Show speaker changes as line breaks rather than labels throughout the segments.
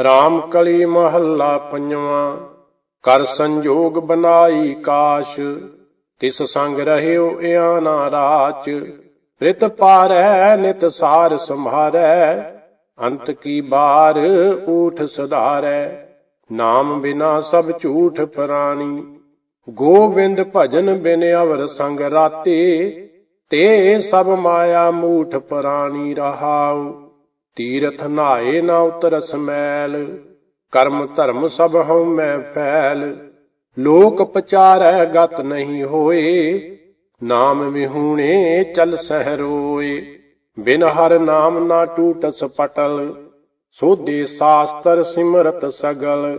RAM ਕਲੀ ਮਹੱਲਾ ਪੰਜਵਾਂ। ਕਰ ਸੰਜੋਗ ਬਨਾਈ ਕਾਸ਼, ਤਿਸ ਸੰਗ ਰਹਿਓ ਇਆਨਾ ਰਾਚ ਪ੍ਰਿਤ ਪਾਰੈ, ਨਿਤ ਸਾਰ ਸੰਭਾਰੈ ਅੰਤ ਕੀ ਬਾਰ ਊਠ ਸੁਧਾਰੈ। ਨਾਮ ਬਿਨਾ ਸਭ ਝੂਠ ਪ੍ਰਾਣੀ। ਗੋਬਿੰਦ ਭਜਨ ਬਿਨ ਅਵਰ ਸੰਗ ਰਾਤੇ, ਤੇ ਸਭ ਮਾਇਆ ਮੂਠ ਪ੍ਰਾਣੀ ਰਹਾਉ। ਤੀਰਥ ਨਾਏ ਨਾ ਉਤਰ ਮੈਲ ਕਰਮ ਧਰਮ ਸਭ ਹਉ ਮੈਂ ਫੈਲ। ਲੋਕ ਪਚਾਰੈ ਗਤ ਨਹੀਂ ਹੋਏ, ਨਾਮ ਵਿਹੂਣੇ ਚਲ ਸਹਿ ਰੋਏ। ਬਿਨ ਹਰ ਨਾਮ ਨਾ ਟੂਟਸ ਪਟਲ, ਸੋਧੇ ਸਾਸਤਰ ਸਿਮਰਤ ਸਗਲ।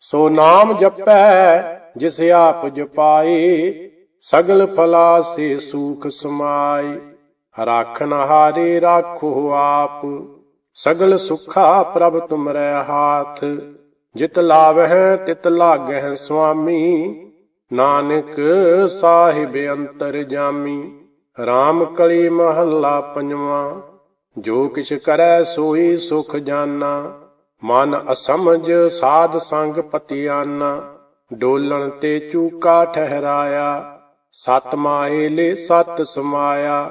ਸੋ ਨਾਮ ਜਪੈ ਜਿਸ ਆਪ ਜਪਾਏ, ਸਗਲ ਫਲਾ ਸੇ ਸੂਖ ਸਮਾਈ ਰਾਖਨ ਹਾਰੇ ਰਾਖੋ ਆਪ। ਸਗਲ ਸੁਖਾ ਪ੍ਰਭ ਤੁਮਰੇ ਹਾਥ, ਜਿਤ ਲਾਵਹਿ ਤਿਤ ਲਾਗਹਿ ਸੁਆਮੀ। ਨਾਨਕ ਸਾਹਿਬ ਅੰਤਰ ਜਾਮੀ RAM ਕਲੀ ਮਹੱਲਾ ਪੰਜਵਾਂ। ਜੋ ਕਿਛ ਕਰੈ ਸੋਈ ਸੁਖ ਜਾਨਾ, ਮਨ ਅਸਮਝ ਸਾਧ ਸੰਗ ਪਤਿਆਨਾ। ਡੋਲਣ ਤੇ ਚੂਕਾ ਠਹਿਰਾਇਆ, ਸਤ ਮਾਇਲੇ ਸਤ ਸਮਾਇਆ।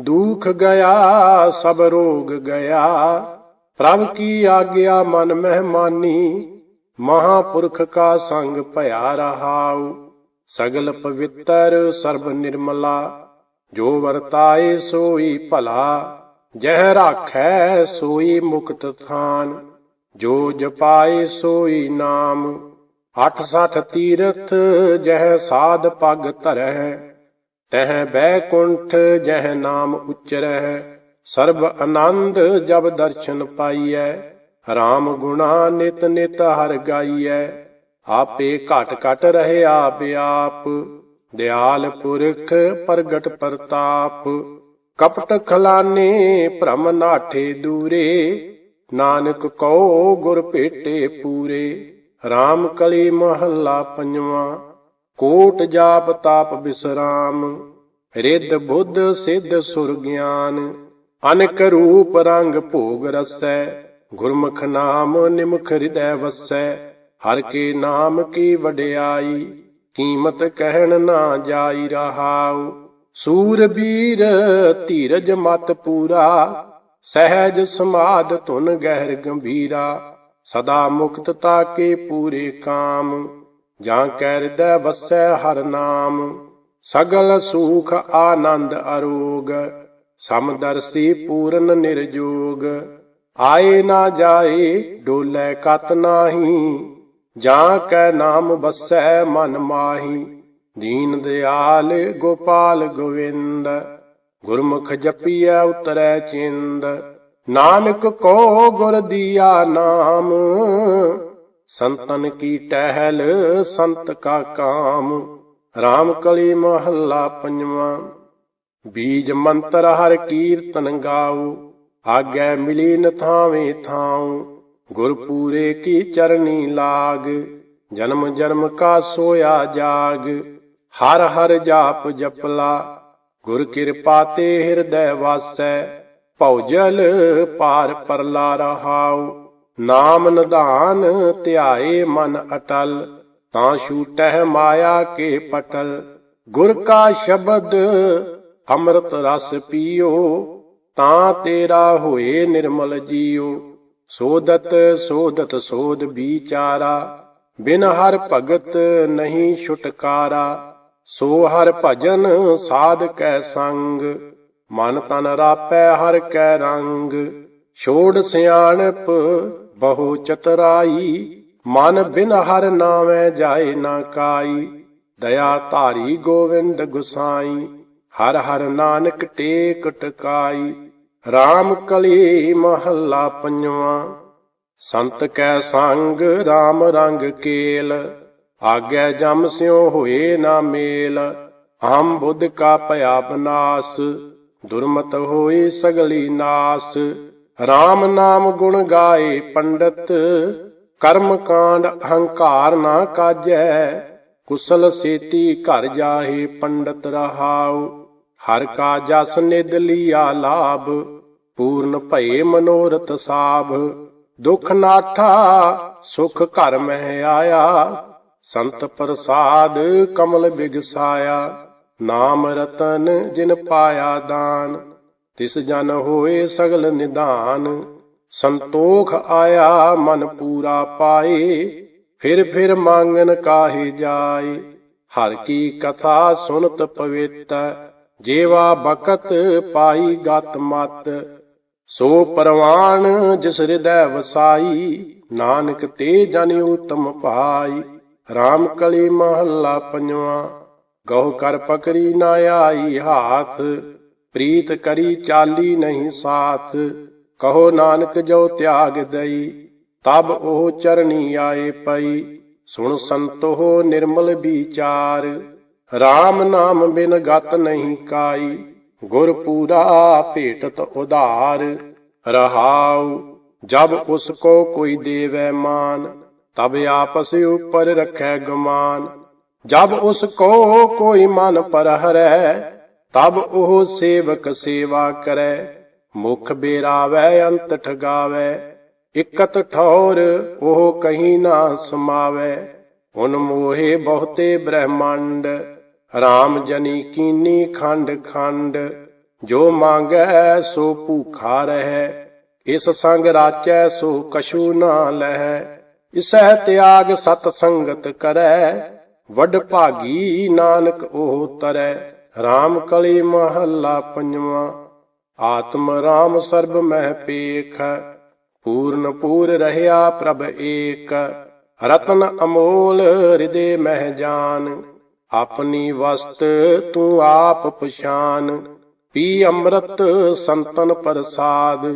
ਦੁਖ ਗਿਆ ਸਭ ਰੋਗ ਗਿਆ। ਪ੍ਰਭ ਕੀ ਆਗਿਆ ਮਨ ਮਹਿਮਾਨੀ, ਮਹਾਪੁਰਖ ਕਾ ਸੰਗ ਭਇਆ ਰਹਾਉ। ਸਗਲ ਪਵਿੱਤਰ ਸਰਬ ਨਿਰਮਲਾ, ਜੋ ਵਰਤਾਏ ਸੋਈ ਭਲਾ, ਜਹ ਰਾਖੈ ਸੋਈ ਮੁਕਤ ਥਾਨ, ਜੋ ਜਪਾਏ ਸੋਈ ਨਾਮ। ਅਠ ਸਠ ਤੀਰਥ ਜਹ ਸਾਧ ਪਗ ਧਰੈ ਤਹ ਬੈਕੁੰਠ ਜਹ ਨਾਮ ਉਚਰੈ ਸਰਬ ਆਨੰਦ ਜਬ ਦਰਸ਼ਨ ਪਾਈਐ RAM ਗੁਣਾ ਨਿਤ ਨਿਤ ਹਰ ਗਾਈਐ। ਆਪੇ ਘਟ ਘਟ ਰਹਿਆ ਬਿਆਪ ਦਿਆਲ ਪੁਰਖ ਪ੍ਰਗਟ ਪ੍ਰਤਾਪ। ਕਪਟ ਖਲਾਨੇ ਭ੍ਰਮ ਨਾਠੇ ਦੂਰੇ, ਨਾਨਕ ਕਉ ਗੁਰ ਭੇਟੇ ਪੂਰੇ। RAM ਕਲੀ ਮਹੱਲਾ ਪੰਜਵਾਂ, ਕੋਟ ਜਾਪ ਤਾਪ ਬਿਸਰਾਮ। ਰਿੱਧ ਬੁੱਧ ਸਿੱਧ ਸੁਰ ਗਿਆਨ। ਅਨਕ ਰੂਪ ਰੰਗ ਭੋਗ ਰਸੈ, ਗੁਰਮੁਖ ਨਾਮ ਨਿਮਖ ਹਿਰਦੈ ਵਸੈ। ਹਰ ਕੇ ਨਾਮ ਕੀ ਵਡਿਆਈ, ਕੀਮਤ ਕਹਿਣ ਨਾ ਜਾਈ ਰਹਾਉ। ਸੂਰਬੀਰ ਧੀਰਜ ਮਤ ਪੂਰਾ, ਸਹਿਜ ਸਮਾਦ ਧੁਨ ਗਹਿਰ ਗੰਭੀਰਾ। ਸਦਾ ਮੁਕਤਤਾ ਕੇ ਪੂਰੇ ਕਾਮ, ਜਾਂ ਕੈ ਹਿਰਦੈ ਵਸੈ ਹਰ ਨਾਮ। ਸਗਲ ਸੂਖ ਆਨੰਦ ਅਰੋਗ ਸਮਦਰਸੀ ਪੂਰਨ ਨਿਰਜੋਗ। ਆਏ ਨਾ ਜਾਏ, ਡੋਲੇ ਕਤ ਨਾਹੀ। ਜਾਂ ਕੈ ਨਾਮ ਬਸੈ ਮਨ ਮਾਹੀ। ਦੀਨ ਦਿਆਲ ਗੋਪਾਲ ਗੋਵਿੰਦ। ਗੁਰਮੁਖ ਜਪੀਐ ਉਤਰੈ ਚਿੰਦ। ਨਾਨਕ ਕੋ ਗੁਰ ਦੀਆ ਨਾਮ। ਸੰਤਨ ਕੀ ਟਹਿਲ, ਸੰਤ ਕਾ ਕਾਮ। RAM ਕਲੀ ਮਹੱਲਾ ਪੰਜਵਾਂ। ਬੀਜ ਮੰਤਰ ਹਰ ਕੀਰਤਨ ਗਾਉ ਆਗੈ ਮਿਲੀ ਨ ਥਾਵੇਂ ਥਾਉ। ਗੁਰ ਪੂਰੇ ਕੀ ਚਰਨੀ ਲਾਗ, ਜਨਮ ਜਨਮ ਕਾ ਸੋਇਆ ਜਾਗ। ਹਰ ਹਰ ਜਾਪ ਜਪਲਾ, ਗੁਰ ਕਿਰਪਾ ਤੇ ਹਿਰਦੈ ਵਾਸੈ। ਭਉਜਲ ਪਾਰ ਪਰਲਾ ਰਹਾਉ, ਨਾਮ ਨਿਧਾਨ ਧਿਆਏ ਮਨ ਅਟਲ। ਤਾਂ ਛੂਟਹਿ ਮਾਇਆ ਕੇ ਪਟਲ, ਗੁਰ ਕਾ ਸ਼ਬਦ ਅੰਮ੍ਰਿਤ ਰਸ ਪੀਓ, ਤਾਂ ਤੇਰਾ ਹੋਏ ਨਿਰਮਲ ਜੀਉ ਸੋਦਤ ਸੋਦਤ ਸੋਦ ਵਿਚਾਰਾ, ਬਿਨ ਹਰ ਭਗਤ ਨਹੀਂ ਛੁਟਕਾਰਾ। ਸੋ ਹਰ ਭਜਨ ਸਾਧ ਕੈ ਸੰਗ, ਮਨ ਤਨ ਰਾਪੈ ਹਰ ਕੈ ਰੰਗ। ਛੋੜ ਸਿਆਣਪ ਬਹੁ ਚਤਰਾਈ, ਮਨ ਬਿਨ ਹਰ ਨਾਮੈ ਜਾਏ ਨਾ ਕਾਈ। ਦਇਆ ਧਾਰੀ ਗੋਵਿੰਦ ਗੁਸਾਈ। ਹਰ ਹਰ ਨਾਨਕ ਟੇਕ ਟਕਾਈ RAM ਕਲੀ ਮਹੱਲਾ ਪੰਜਵਾਂ। ਸੰਤ ਕੈ ਸੰਗ RAM ਰੰਗ ਕੇਲ, ਆਗੈ ਜਮ ਸਿਉ ਹੋਏ ਨਾ ਮੇਲ। ਹਮ ਬੁੱਧ ਕਾ ਭਇਆ ਬਨਾਸ, ਦੁਰਮਤ ਹੋਈ ਸਗਲੀ ਨਾਸ। RAM ਨਾਮ ਗੁਣ ਗਾਏ ਪੰਡਤ, ਕਰਮ ਕਾਂਡ ਅਹੰਕਾਰ ਨਾ ਕਾਜੈ। ਕੁਸਲ ਸੇਤੀ ਘਰ ਜਾਹੇ ਪੰਡਤ ਰਹਾਉ। ਹਰ ਕਾ ਜਸ ਨਿਦ ਲੀਆ ਲਾਭ, ਪੂਰਨ ਭਏ ਮਨੋਰਥ ਸਾਭ। ਦੁਖ ਨਾਠਾ, ਸੁਖ ਘਰ ਮਹਿ ਆਇਆ, ਸੰਤ ਪ੍ਰਸਾਦ ਕਮਲ ਬਿਗਸਾਇਆ। ਨਾਮ ਰਤਨ ਜਿਨ ਪਾਇਆ ਦਾਨ, ਤਿਸ ਜਨ ਹੋਏ ਸਗਲ ਨਿਦਾਨ ਸੰਤੋਖ ਆਇਆ ਮਨ ਪੂਰਾ ਪਾਏ, ਫਿਰ ਫਿਰ ਮੰਗਨ ਕਾਹੇ ਜਾਏ। ਹਰ ਕੀ ਕਥਾ ਸੁਨਤ ਪਵਿੱਤ ਜੇਵਾ ਬਕਤ ਪਾਈ ਗਤ ਮਤ, ਸੋ ਪਰਵਾਨ ਜਿਸ ਹਿਰਦੈ ਵਸਾਈ, ਨਾਨਕ ਤੇ ਜਨ ਉਤਮ ਭਾਈ RAM ਕਲੀ ਮਹੱਲਾ ਪੰਜਵਾ ਗਉ ਕਰ ਪਕਰੀ ਨਾ ਆਈ ਹਾਥ, ਪ੍ਰੀਤ ਕਰੀ ਚਾਲੀ ਨਹੀਂ ਸਾਥ, ਕਹੋ ਨਾਨਕ ਜੋ ਤਿਆਗ ਦਈ, ਤਬ ਉਹ ਚਰਣੀ ਆਏ ਪਈ, ਸੁਣ ਸੰਤੋ ਨਿਰਮਲ ਵਿਚਾਰ। RAM ਨਾਮ ਬਿਨ ਗਤ ਨਹੀਂ ਕਾਈ। ਗੁਰ ਪੂਰਾ ਭੇਟਤ ਉਧਾਰ। ਰਹਾਉ, ਜਬ ਉਸ ਕੋ ਕੋਈ ਦੇਵੈ ਮਾਨ, ਤਬ ਆਪਸ ਉਪਰ ਰਖੈ ਗਮਾਨ। ਜਬ ਉਸ ਕੋ ਕੋਈ ਮਨ ਪਰਹਰੈ, ਤਬ ਉਹ ਸੇਵਕ ਸੇਵਾ ਕਰੈ। ਮੁਖ ਬੇਰਾਵੈ, ਅੰਤ ਠਗਾਵੈ। ਇਕਤ ਠੌਰ, ਉਹ ਕਹੀਂ ਨਾ ਸਮਾਵੈ। ਹੁਨ ਮੋਹੇ ਬਹੁਤੇ ਬ੍ਰਹਮੰਡ। RAM ਜਨੀ ਕੀਨੀ ਖੰਡ ਖੰਡ, ਜੋ ਮੰਗੈ ਸੋ ਭੂਖਾ ਰਹੈ, ਇਸ ਸੰਗ ਰਾਚੈ ਸੋ ਕਛੂ ਨਾ ਲਹੈ, ਇਸਹਿ ਤਿਆਗ ਸਤ ਸੰਗਤ ਕਰੈ, ਵੱਡ ਭਾਗੀ ਨਾਨਕ ਉਹ ਤਰੈ RAM ਕਲੀ ਮਹੱਲਾ ਪੰਜਵਾ, ਆਤਮ RAM ਸਰਬ ਮਹਿ ਪੇਖ, ਪੂਰਨ ਪੂਰ ਰਹਿਆ ਪ੍ਰਭ ਏਕ, ਰਤਨ ਅਮੋਲ ਹਿਰਦੇ ਮਹਿ ਜਾਨ ਆਪਣੀ ਵਸਤ ਤੂੰ ਆਪ ਪਛਾਨ। ਪੀ ਅੰਮ੍ਰਿਤ ਸੰਤਨ ਪ੍ਰਸਾਦ।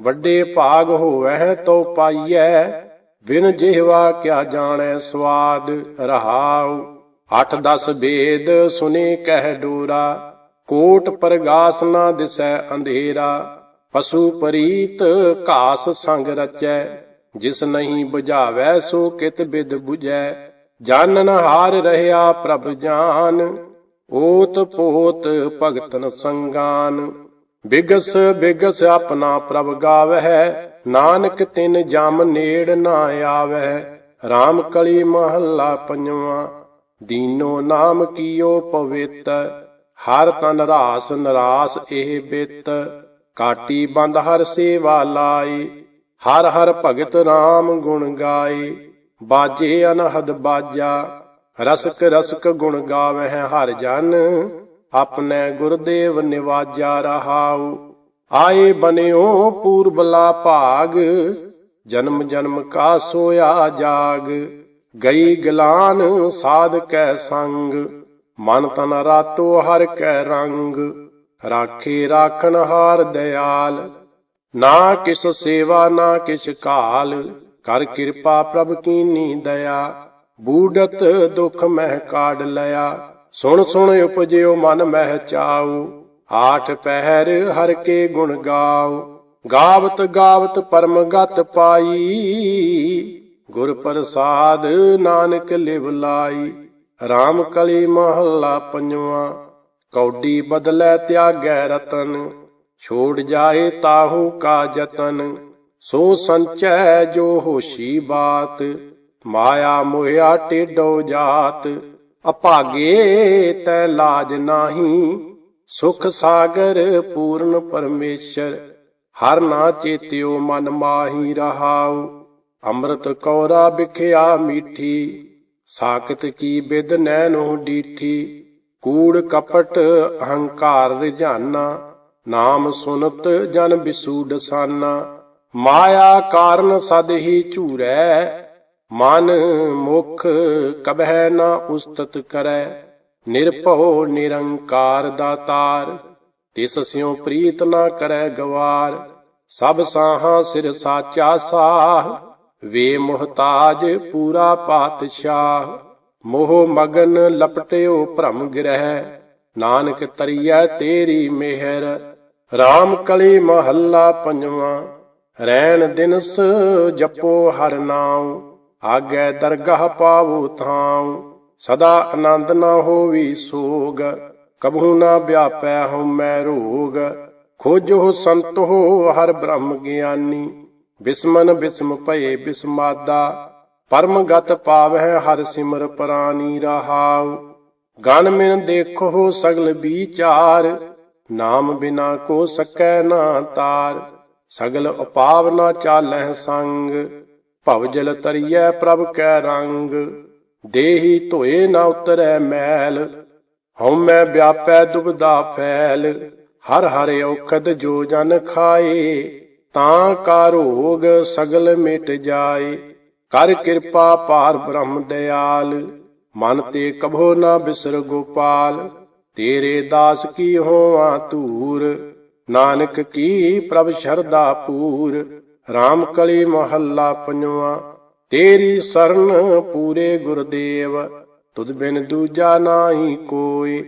ਵੱਡੇ ਭਾਗ ਹੋਵੈ ਤੋ ਪਾਈਐ। ਬਿਨ ਜਿਹਵਾ ਕਿਆ ਜਾਣੈ ਸਵਾਦ। ਰਹਾਉ। ਅੱਠ ਦਸ ਵੇਦ ਸੁਨੇ ਕਹਿ ਡੋਰਾ। ਕੋਟ ਪ੍ਰਗਾਸ ਨਾ ਦਿਸੈ ਅੰਧੇਰਾ। ਪਸ਼ੂ ਪਰੀਤ ਘਾਸ ਸੰਗ ਰਚੈ। ਜਿਸ ਨਹੀਂ 부ਝਾਵੈ ਸੋ ਕਿਤ ਬਿਦ 부ਝੈ ਜਾਨਨ ਹਾਰ ਰਹਿਆ ਪ੍ਰਭ ਜਾਨ, ਓਤ ਪੋਤ ਭਗਤਨ ਸੰਗਾਨ। ਬਿਗਸ ਬਿਗਸ ਆਪਣਾ ਪ੍ਰਭ ਗਾਵਹਿ, ਨਾਨਕ ਤਿਨ ਜਮ ਨੇੜ ਨਾ ਆਵਹਿ। RAM ਕਲੀ ਮਹੱਲਾ ਪੰਜਵਾ, ਦੀਨੋ ਨਾਮ ਕੀਓ ਪਵਿੱਤ। ਹਰ ਤਨ ਰਾਸ ਨਰਾਸ ਇਹ ਬਿਤ। ਕਾਟੀ ਬੰਦ ਹਰ ਸੇਵਾ ਲਾਈ, ਹਰ ਹਰ ਭਗਤ RAM ਗੁਣ ਗਾਏ ਬਾਜੇ ਅਨਹਦ ਬਾਜਾ ਰਸਕ ਰਸਕ ਗੁਣ ਗਾਵਹਿ ਹਰ ਜਨ, ਆਪਣੇ ਗੁਰਦੇਵ ਨਿਵਾਜਾ ਰਹਾਉ। ਆਏ ਬਨਿਓ ਪੂਰਬਲਾ ਭਾਗ, ਜਨਮ ਜਨਮ ਕਾ ਸੋਇਆ ਜਾਗ। ਗਈ ਗਲਾਨ ਸਾਧ ਕੈ ਸੰਗ, ਮਨ ਤਨ ਰਾਤੋ ਹਰ ਕੈ ਰੰਗ। ਰਾਖੇ ਰਾਖਣ ਹਾਰ ਦਿਆਲ, ਨਾ ਕਿਸ ਸੇਵਾ ਨਾ ਕਿਸ਼ ਕਾਲ। ਕਰ ਕਿਰਪਾ ਪ੍ਰਭ ਕੀਨੀ ਦਇਆ, ਬੂਡਤ ਦੁਖ ਮਹਿ ਕਾਢ ਲਿਆ। ਸੁਣ ਸੁਣ ਉਪਜਿਓ ਮਨ ਮਹਿ ਚਾਉ ਆਠ ਪਹਿਰ ਹਰ ਕੇ ਗੁਣ ਗਾਉ। ਗਾਵਤ ਗਾਵਤ ਪਰਮ ਗਤ ਪਾਈ, ਗੁਰ ਪ੍ਰਸਾਦ ਨਾਨਕ ਲਿਵ ਲਾਈ। RAM ਕਲੀ ਮਹੱਲਾ ਪੰਜਵਾ, ਕੌਡੀ ਬਦਲੇ ਤਿਆਗੈ ਰਤਨ, ਛੋੜ ਜਾਏ ਤਾਹੂ ਕਾ ਜਤਨ। ਸੋ ਸੰਚੈ ਜੋ ਹੋਸ਼ੀ ਬਾਤ, ਮਾਇਆ ਮੋਹਿਆ ਟੇਡੋ ਜਾਤ। ਅਭਾਗੇ ਤੈ ਲਾਜ ਨਾਹੀ, ਸੁਖ ਸਾਗਰ ਪੂਰਨ ਪਰਮੇਸ਼ਰ। ਹਰ ਨਾ ਚੇਤਿਓ ਮਨ ਮਾਹੀ ਰਹਾਉ, ਅੰਮ੍ਰਿਤ ਕੌਰਾ ਬਿਖਿਆ ਮੀਠੀ। ਸਾਖਤ ਕੀ ਬਿਦ ਨੈਨੋ ਡੀਠੀ, ਕੂੜ ਕਪਟ ਅਹੰਕਾਰ ਰਿਝਾਨਾ ਨਾਮ ਸੁਨਤ ਜਨ ਬਿਸੂ ਡਸਾਨਾ। ਮਾਇਆ ਕਾਰਨ ਸਦ ਹੀ ਝੂਰੈ, ਮਨ ਮੁਖ ਕਬਹਿ ਨਾ ਉਸਤਤ ਕਰੈ। ਨਿਰਭਉ ਨਿਰੰਕਾਰ ਦਾਤਾਰ, ਤਿਸ ਸਿਉ ਪ੍ਰੀਤ ਨਾ ਕਰੈ ਗਵਾਰ। ਸਭ ਸਾਹਾਂ ਸਿਰ ਸਾਚਾ ਸਾਹ, ਵੇ ਮੁਹਤਾਜ ਪੂਰਾ ਪਾਤਸ਼ਾਹ। ਮੋਹ ਮਗਨ ਲਪਟਿਓ ਭ੍ਰਮ ਗਿਰਹਿ, ਨਾਨਕ ਤਰੀਐ ਤੇਰੀ ਮਿਹਰ। RAM ਕਲੀ ਮਹੱਲਾ ਪੰਜਵਾਂ। ਰੈਣ ਦਿਨਸ ਜਪੋ ਹਰ ਨਾਉ, ਆਗੇ ਦਰਗਾਹ ਪਾਵੋ ਥਾਉ। ਸਦਾ ਆਨੰਦ ਨਾ ਹੋਵੀ ਸੋਗ, ਕਬਹੂ ਨਾ ਵਿਆਪੈ ਹਉਮੈ ਰੋਗ। ਖੋਜੋ ਹੋ ਹਰ ਬ੍ਰਹਮ ਗਿਆਨੀ, ਬਿਸਮਨ ਬਿਸਮ ਭਏ ਬਿਸਮਾਦਾ ਪਰਮ ਗਤ ਪਾਵਹਿ ਹਰ ਸਿਮਰ ਪ੍ਰਾਨੀ ਰਹਾਉ। ਗਨ ਮਿਨ ਦੇਖੋ ਸਗਲ ਵਿਚਾਰ, ਨਾਮ ਬਿਨਾ ਕੋ ਸਕੈ ਨਾ ਤਾਰ। ਸਗਲ ਉਪਾਵ ਨਾ ਚਾਲਹਿ ਸੰਗ, ਭਵ ਜਲ ਤਰੀਐ ਪ੍ਰਭ ਕੈ ਰੰਗ। ਦੇਹੀ ਧੋਏ ਨਾ ਉਤਰੈ ਮੈਲ ਹਉਮੈ ਵਿਆਪੈ ਦੁਬਦਾ ਫੈਲ। ਹਰ ਹਰ ਔਖਦ ਜੋ ਜਨ ਖਾਏ, ਤਾਂ ਕਾ ਰੋਗ ਸਗਲ ਮਿਟ ਜਾਏ। ਕਰ ਕਿਰਪਾ ਪਾਰ ਬ੍ਰਹਮ ਦਿਆਲ, ਮਨ ਤੇ ਕਭੋ ਨਾ ਬਿਸਰ ਗੋਪਾਲ। ਤੇਰੇ ਦਾਸ ਕੀ ਹੋਆ ਧੂਰ ਨਾਨਕ ਕੀ ਪ੍ਰਭ ਸ਼ਰਦਾ ਪੂਰ RAM ਕਲੀ ਮਹੱਲਾ ਪੰਜਵਾ, ਤੇਰੀ ਸਰਨ ਪੂਰੇ ਗੁਰਦੇਵ, ਤੁਧ ਬਿਨ ਦੂਜਾ ਨਾਹੀ ਕੋਈ,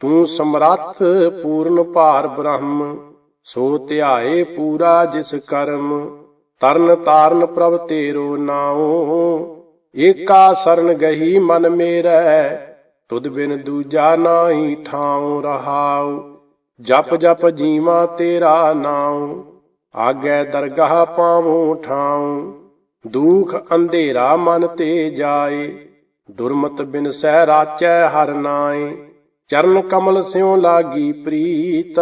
ਤੂੰ ਸਮਰੱਥ ਪੂਰਨ ਭਾਰ ਬ੍ਰਹਮ, ਸੋ ਧਿਆਏ ਪੂਰਾ ਜਿਸ ਕਰਮ, ਤਰਨ ਤਾਰਨ ਪ੍ਰਭ ਤੇਰੋ ਨਾਉ, ਏਕਾ ਸਰਨ ਗਹੀ ਮਨ ਮੇਰਾ, ਤੁਧ ਬਿਨ ਦੂਜਾ ਨਾਹੀ ਠਾਉ ਰਹਾਉ। ਜਪ ਜਪ ਜੀਵਾ ਤੇਰਾ ਨਾਉ, ਆਗੈ ਦਰਗਾਹ ਪਾਵਉ ਠਾਉ। ਦੁਖ ਅੰਧੇਰਾ ਮਨ ਤੇ ਜਾਏ, ਦੁਰਮਤ ਬਿਨ ਸਹਿ ਰਾਚੈ ਹਰ ਨਾਏ। ਚਰਨ ਕਮਲ ਸਿਉ ਲਾਗੀ ਪ੍ਰੀਤ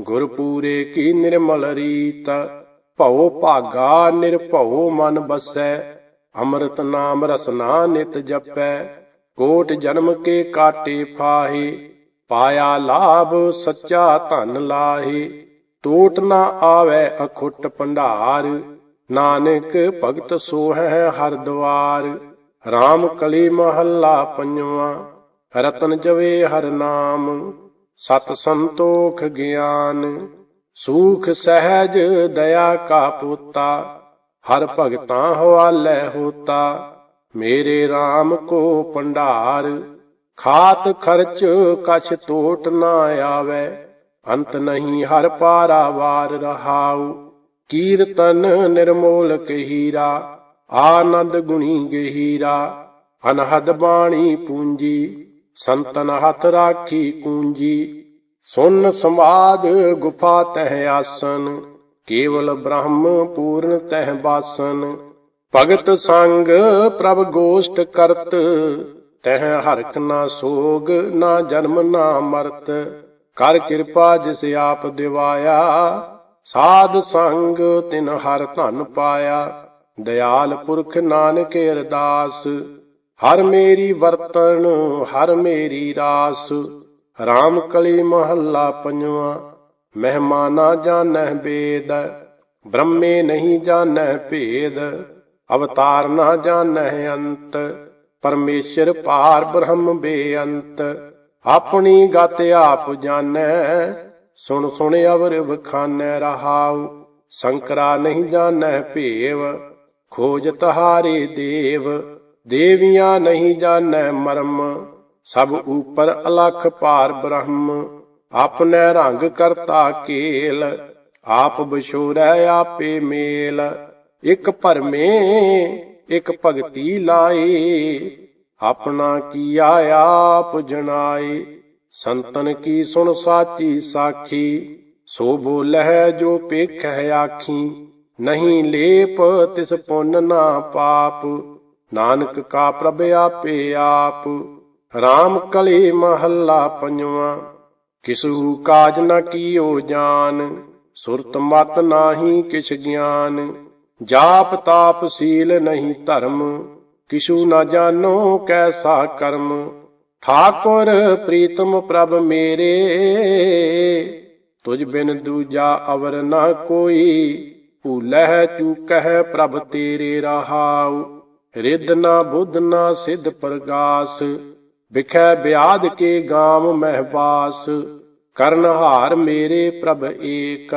ਗੁਰ ਪੂਰੇ ਕੀ ਨਿਰਮਲ ਰੀਤ। ਭਉ ਭਾਗਾ ਨਿਰਭਉ ਮਨ ਬਸੈ, ਅੰਮ੍ਰਿਤ ਨਾਮ ਰਸਨਾ ਨਿਤ ਜਪੈ। ਕੋਟ ਜਨਮ ਕੇ ਕਾਟੇ ਫਾਹੇ ਪਾਇਆ ਲਾਭ ਸੱਚਾ ਧਨ ਲਾਹੇ, ਟੋਟ ਨਾ ਆਵੇ ਅਖੁੱਟ ਭੰਡਾਰ, ਨਾਨਕ ਭਗਤ ਸੋਹੈ ਹਰ ਦਵਾਰ। RAM ਕਲੀ ਮਹੱਲਾ ਪੰਜਵਾ, ਰਤਨ ਜਵੇ ਹਰ ਨਾਮ। ਸਤ ਸੰਤੋਖ ਗਿਆਨ, ਸੂਖ ਸਹਿਜ ਦਇਆ ਕਾ ਪੂਤਾ। ਹਰ ਭਗਤਾਂ ਹਵਾਲੇ ਹੋਤਾ, ਮੇਰੇ RAM ਕੋ ਭੰਡਾਰ। ਖਾਤ ਖਰਚ ਕਛ ਟੋਟ ਨਾ ਆਵੇ, ਅੰਤ ਨਹੀਂ ਹਰ ਪਾਰਾ ਵਾਰ ਰਹਾਉ। ਕੀਰਤਨ ਨਿਰਮੋਲ ਕਹੀਰਾ, ਆਨੰਦ ਗੁਣੀ ਗਹੀਰਾ। ਅਨਹਦ ਬਾਣੀ ਪੂੰਜੀ, ਸੰਤਨ ਹੱਥ ਰਾਖੀ ਕੂੰਜੀ। ਸੁਨ ਸਮਾਦ ਗੁਫਾ ਤਹਿ ਆਸਨ, ਕੇਵਲ ਬ੍ਰਹਮ ਪੂਰਨ ਤਹਿ ਬਾਸਨ। ਭਗਤ ਸੰਗ ਪ੍ਰਭ ਗੋਸ਼ਟ ਕਰਤ ਤਹ ਹਰਕ ਨਾ ਸੋਗ, ਨਾ ਜਨਮ ਨਾ ਮਰਤ। ਕਰ ਕਿਰਪਾ ਜਿਸ ਆਪ ਦਿਵਾਇਆ, ਸਾਧ ਸੰਗ ਤਿਨ ਹਰ ਧਨ ਪਾਇਆ। ਦਇਆਲ ਪੁਰਖ ਨਾਨਕ ਅਰਦਾਸ, ਹਰ ਮੇਰੀ ਵਰਤਨ ਹਰ ਮੇਰੀ ਰਾਸ। RAM ਕਲੀ ਮਹੱਲਾ ਪੰਜਵਾ, ਮਹਿਮਾਨਾ ਜਾਣਹਿ ਬੇਦ। ਬ੍ਰਹਮੇ ਨਹੀਂ ਜਾਣਹਿ ਭੇਦ, ਅਵਤਾਰ ਨਾ ਜਾਣਹਿ ਅੰਤ। ਪਰਮੇਸ਼ਰ ਪਾਰ ਬ੍ਰਹਮ ਬੇਅੰਤ, ਆਪਣੀ ਗਤ ਆਪ ਜਾਣੈ, ਸੁਣ ਸੁਣ ਅਵਰ ਵਖਾਨੈ ਰਹਾਉ, ਸੰਕਰਾ ਨਹੀਂ ਜਾਣੈ ਭੇਵ, ਖੋਜ ਤਹਾਰੇ ਦੇਵ, ਦੇਵੀਆਂ ਨਹੀਂ ਜਾਣੈ ਮਰਮ, ਸਭ ਉਪਰ ਅਲਖ ਪਾਰ ਬ੍ਰਹਮ ਆਪਨੇ ਰੰਗ ਕਰਤਾ ਕੇਲ, ਆਪ ਬਿਸ਼ੋਰੈ ਆਪੇ ਮੇਲ, ਇਕ ਭਰਮੇ ਇਕ ਭਗਤੀ ਲਾਏ, ਆਪਣਾ ਕੀਆ ਆਪ ਜਣਾਏ? ਸੰਤਨ ਕੀ ਸੁਣ ਸਾਚੀ ਸਾਖੀ? ਸੋ ਬੋਲਹਿ ਜੋ ਪੇਖੈ ਆਖੀ, ਨਹੀਂ ਲੇਪ ਤਿਸ ਪੁੰਨ ਨਾ ਪਾਪ। ਨਾਨਕ ਕਾ ਪ੍ਰਭ ਆਪੇ ਆਪ। RAM ਕਲੇ ਮਹੱਲਾ ਪੰਜਵਾ। ਕਿਸੂ ਕਾਜ ਨ ਕੀਓ ਜਾਨ, ਸੁਰਤ ਮਤ ਨਾਹੀ ਕਿਛ ਗਿਆਨ। ਜਾਪ ਤਾਪ ਸੀਲ ਨਹੀਂ ਧਰਮ, ਕਿਛੂ ਨਾ ਜਾਣੋ ਕੈਸਾ ਕਰਮ। ਠਾਕੁਰ ਪ੍ਰੀਤਮ ਪ੍ਰਭ ਮੇਰੇ ਤੁਝ ਬਿਨ ਦੂਜਾ ਅਵਰ ਨਾ ਕੋਈ। ਭੂਲਹਿ ਚੂਕਹਿ ਪ੍ਰਭ ਤੇਰੇ ਰਹਾਉ, ਰਿੱਧ ਨਾ ਬੁੱਧ ਨਾ ਸਿਧ ਪ੍ਰਗਾਸ। ਵਿਖੈ ਬਿਆਦ ਕੇ ਗਾਮ ਮਹਿਬਾਸ ਕਰਨ ਹਾਰ ਮੇਰੇ ਪ੍ਰਭ ਏਕ।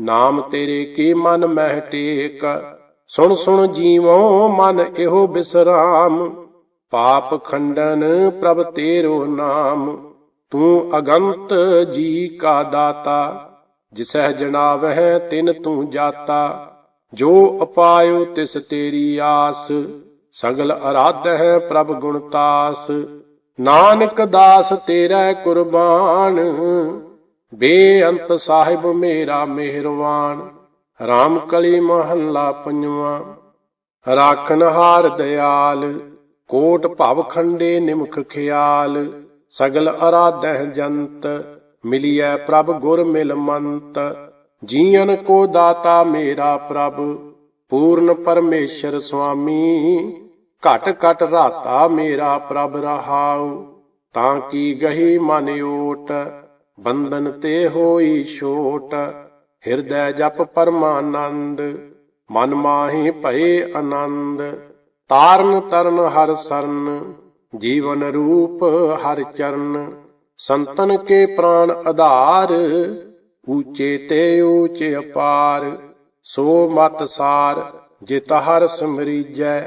ਨਾਮ ਤੇਰੇ ਕੀ ਮਨ ਮਹਿ ਟੇਕ? ਸੁਣ ਸੁਣ ਜੀਵੋ ਮਨ ਇਹੋ ਬਿਸਰਾਮ। ਪਾਪ ਖੰਡਨ ਪ੍ਰਭ ਤੇਰੋ ਨਾਮ। ਤੂੰ ਅਗੰਤ ਜੀ ਕਾ ਦਾਤਾ। ਜਿਸਹਿ ਜਣਾਵਹਿ ਤਿਨ ਤੂੰ ਜਾਤਾ। ਜੋ ਅਪਾਇਓ ਤਿਸ ਤੇਰੀ ਆਸ। ਸਗਲ ਅਰਾਧ ਹੈ ਪ੍ਰਭ ਗੁਣਤਾਸ ਨਾਨਕ ਦਾਸ ਤੇਰਾ ਕੁਰਬਾਨ। ਬੇਅੰਤ ਸਾਹਿਬ ਮੇਰਾ ਮਿਹਰਵਾਨ, ਰਾਮ ਕਲੀ ਮਹੱਲਾ ਪੰਜਵਾਂ। ਰਾਖਨ ਹਾਰ ਦਿਆਲ, ਕੋਟ ਭਵ ਖੰਡੇ ਨਿਮਖ ਖਿਆਲ, ਸਗਲ ਅਰਾਧਹਿ ਜੰਤ, ਮਿਲਿਐ ਪ੍ਰਭ ਗੁਰ ਮਿਲ ਮੰਤ। ਜੀਵਨ ਕੋ ਦਾਤਾ ਮੇਰਾ ਪ੍ਰਭ, ਪੂਰਨ ਪਰਮੇਸ਼ਰ ਸੁਆਮੀ ਘਟ ਘਟ ਰਾਤਾ ਮੇਰਾ ਪ੍ਰਭ ਰਹਾਉ। ਤਾਂ ਕੀ ਗਹੀ ਮਨ ਓਟ ਬੰਧਨ ਤੇ ਹੋਈ ਛੋਟ, ਹਿਰਦੈ ਜਪ ਪਰਮਾਨੰਦ, ਮਨ ਮਾਹੀ ਭਏ ਆਨੰਦ। ਤਾਰਨ ਤਰਨ ਹਰ ਸਰਨ, ਜੀਵਨ ਰੂਪ ਹਰ ਚਰਨ। ਸੰਤਨ ਕੇ ਪ੍ਰਾਨ ਆਧਾਰ, ਊਚੇ ਤੇ ਊਚੇ ਅਪਾਰ। ਸੋ ਮਤ ਸਾਰ, ਜਿਤ ਹਰ ਸਮਰੀਜੈ,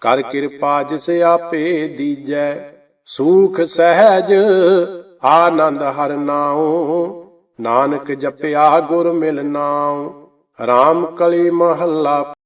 ਕਰ ਕਿਰਪਾ ਜਿਸ ਆਪੇ ਦੀਜੈ। ਸੂਖ ਸਹਿਜ ਆਨੰਦ ਹਰ ਨਾਉ ਨਾਨਕ ਜਪਿਆ ਗੁਰ ਮਿਲ ਨਾਉ ਰਾਮ ਕਲੀ ਮਹੱਲਾ